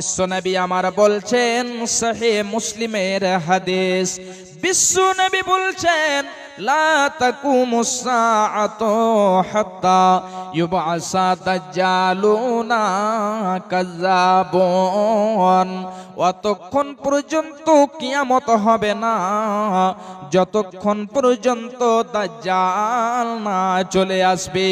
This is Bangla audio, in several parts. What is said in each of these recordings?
বিশ্বনবী আমার বলছেন, সহে মুসলিমের হাদিস। বিশ্বনবী বলছেন, লা তাকুমুস সাআতু হাত্তা ইউবআসা দাজ্জালুনা কাযাবুন অতক্ষণ পর্যন্ত কিয়ামত হবে না, যতক্ষণ পর্যন্ত দাজ্জাল না চলে আসবে।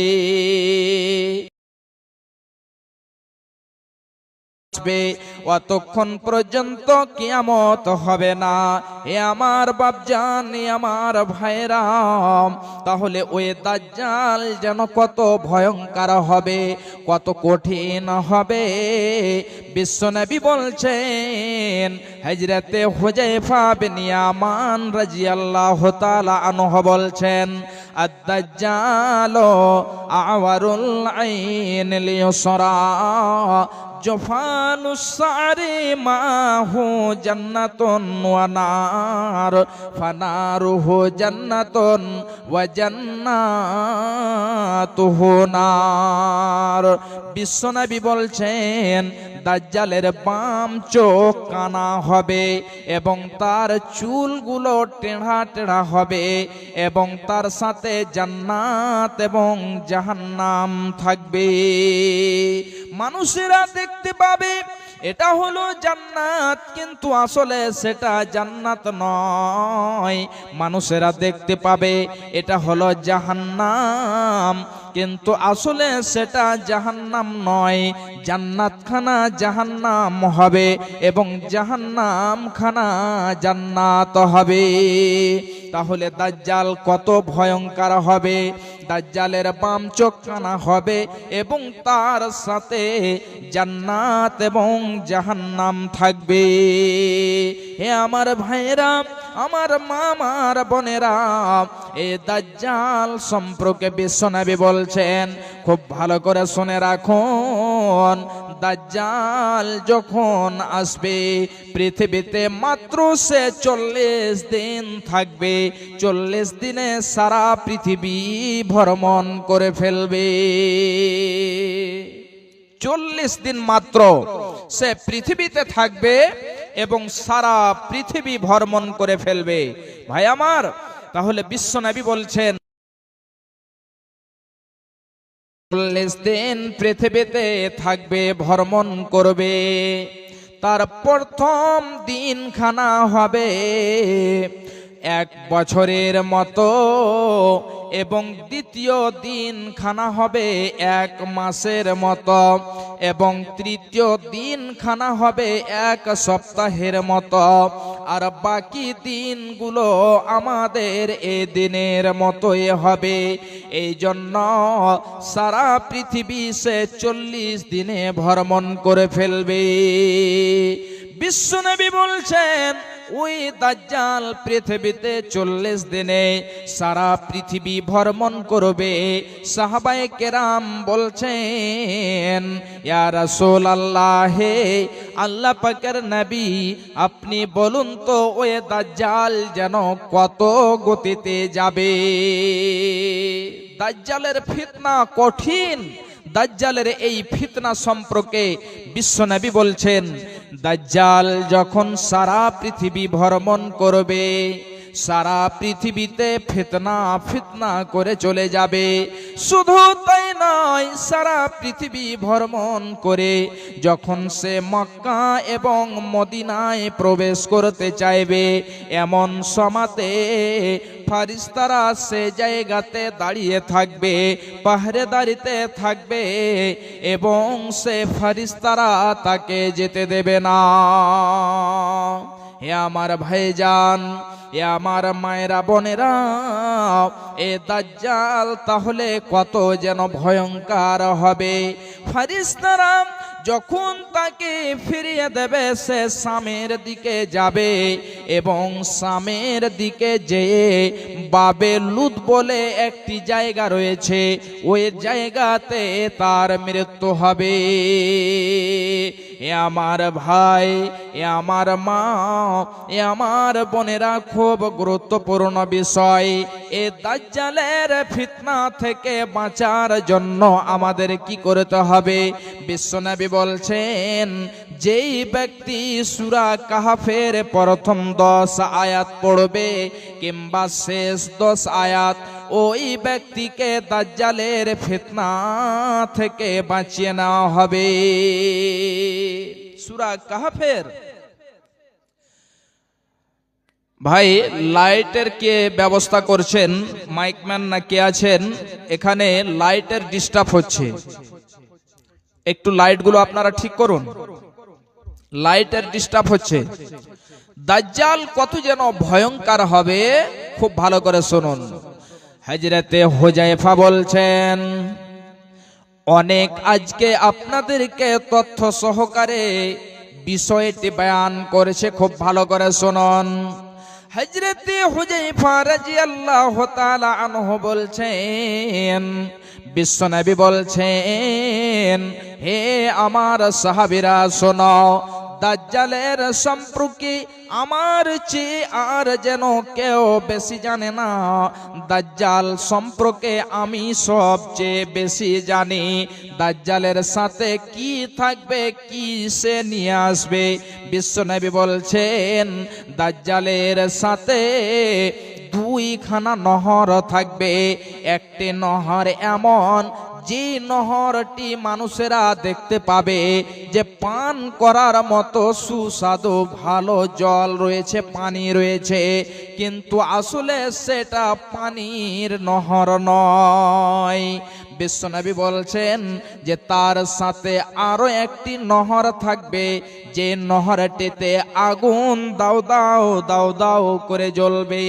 আসবে, অতক্ষণ পর্যন্ত কিয়ামত হবে না। এ আমার বাপজান এ আমার ভাইরাম তাহলে ওই দাজ্জাল যেন কত ভয়ঙ্কর হবে, কত কঠিন হবে। বিশ্বনবী বলছেন, হজরতে হুজাইফা বিন ইয়ামান রাদিয়াল্লাহু তাআলা আনহু বলছেন, আদ-দাজ্জাল আওয়ারুল আইন লিয়সরা জফালু সারি মাহু জান্নাতুন ওয়ানার ফানারুহু জান্নাতুন ওয়া জান্নাতুহু নার। বিশ্বনবী বলছেন দাজ্জালের বাম চোখ কানা হবে এবং তার চুলগুলো টেढ़া টেढ़া হবে এবং তার সাথে জান্নাত এবং জাহান্নাম থাকবে। মানুষেরা দেখতে পাবে, এটা হলো জান্নাত, কিন্তু আসলে সেটা জান্নাত নয়। মানুষেরা দেখতে পাবে, এটা হলো জাহান্নাম। কিন্তু আসলে সেটা জাহান্নাম নয়। জান্নাত খানা জাহান্নাম হবে এবং জাহান্নাম খানা জান্নাত হবে। তাহলে দাজ্জাল কত ভয়ঙ্কর হবে। দাজ্জালের বাম চোখ কানা হবে এবং তার সাথে জান্নাত এবং জাহান্নাম থাকবে। হে আমার ভাইরা আমার মামার বোনেরা, এ দাজ্জাল সম্পর্কে বিশ্বনবী বলছেন, খুব ভালো করে শুনে রাখুন। দাজ্জাল যখন আসবে, পৃথিবীতে মাত্র সে চল্লিশ দিন থাকবে, চল্লিশ দিনে সারা পৃথিবী ভ্রমণ করে ফেলবে। চল্লিশ দিন মাত্র সে পৃথিবীতে থাকবে এবং সারা পৃথিবী ভ্রমণ করে ফেলবে। ভাই আমার, তাহলে বিশ্বনবী বলছেন চল্লিশ দিন পৃথিবীতে থাকবে, ভ্রমণ করবে। তার প্রথম দিন খানা হবে এক বছরের মতো এবং দ্বিতীয় দিন খানা হবে এক মাসের মতো এবং তৃতীয় দিন খানা হবে এক সপ্তাহের মতো। আর বাকি দিনগুলো আমাদের এ দিনের মতোই হবে। এই জন্য সারা পৃথিবী সে চল্লিশ দিনে ভ্রমণ করে ফেলবে। বিশ্বনবী বলছেন ওই দাজ্জাল পৃথিবীতে চল্লিশ দিনে সারা পৃথিবী ভ্রমণ করবে। সাহাবাই কেরাম বলছেন, ইয়া রাসূল আল্লাহ আল্লাহ পাকের নবী, আপনি বলুন তো ওই দাজ্জাল যেন কত গতিতে যাবে? দাজ্জালের ফিতনা কঠিন। দাজ্জালের এই ফিতনা সম্পর্কে বিশ্বনবী বলছেন দাজ্জাল যখন সারা পৃথিবী ভ্রমণ করবে, সারা পৃথিবীতে ফিতনা ফিতনা করে চলে যাবে। শুধু তাই নয়, সারা পৃথিবী ভ্রমণ করে যখন সে মক্কা এবং মদিনায় প্রবেশ করতে চাইবে, এমন সমাতে ফারিস্তারা সে জায়গাতে দাঁড়িয়ে থাকবে পাহারেদারিতে থাকবে এবং সে ফারিস্তারা তাকে যেতে দেবে না। হে আমার ভাইজান এ আমার মায়েরা বোনেরা, এ দাজ্জাল তাহলে কত যেন ভয়ঙ্কর হবে। ফারিস্তারা যখন তাকে ফিরিয়ে দেবে, সে সামের দিকে যাবে এবং সামের দিকে যেয়ে বাবে লুত বলে একটি জায়গা রয়েছে। ওই জায়গাতে তার মৃত্যু হবে। এ আমার ভাই, এ আমার মা, এ আমার বোনেরা খুব গুরুত্বপূর্ণ বিষয়। এ দাজ্জালের ফিতনা থেকে বাঁচার জন্য আমাদের কি করতে হবে? বিশ্বনবী বলছেন যেই ব্যক্তি সুরা কাহাফের প্রথম দশ আয়াত পড়বে কিংবা শেষ দশ আয়াত, ওই ব্যক্তিকে দাজ্জালের ফিতনা থেকে বাঁচিয়ে নেওয়া হবে। সুরা কাহাফের? ভাই, লাইটের কে ব্যবস্থা করছেন? মাইকম্যান না কে আছেন? এখানে লাইটের ডিস্টার্ব হচ্ছে। একটু লাইটগুলো আপনারা ঠিক করুন। লাইটের ডিস্টার্ব হচ্ছে। দাজ্জাল কত যেন ভয়ঙ্কর হবে, খুব ভালো করে শুনুন। হজরতে হোজাইফা বলছেন, অনেক আজকে আপনাদেরকে তথ্য সহকারে বিষয়টি বয়ান করেছে, খুব ভালো করে শুনুন। হজরতে হুজাইফা রাদিয়াল্লাহু তাআলা আনহু বলছেন, বিশ্বনবী বলছেন, হে আমার সাহাবীরা, শোনো দাজ্জালের সম্পর্কে আমার চেয়ে আর যেন কেউ বেশি জানে না। দাজ্জাল সম্পর্কে আমি সবচেয়ে বেশি জানি। দাজ্জালের সাথে কি থাকবে, কি সে নিয়ে আসবে? বিশ্বনবী বলছেন, দাজ্জালের সাথে দুইখানা নহর থাকবে। একটি নহর এমন যে নহরটি মানুষেরা দেখতে পাবে, যে পান করার মতো সুস্বাদু ভালো জল রয়েছে, পানি রয়েছে, কিন্তু আসলে সেটা পানির নহর নয়। বিশ্বনবী বলছেন যে তার সাথে আরও একটি নহর থাকবে, যে নহরটিতে আগুন দাও দাও দাও দাও করে জ্বলবে।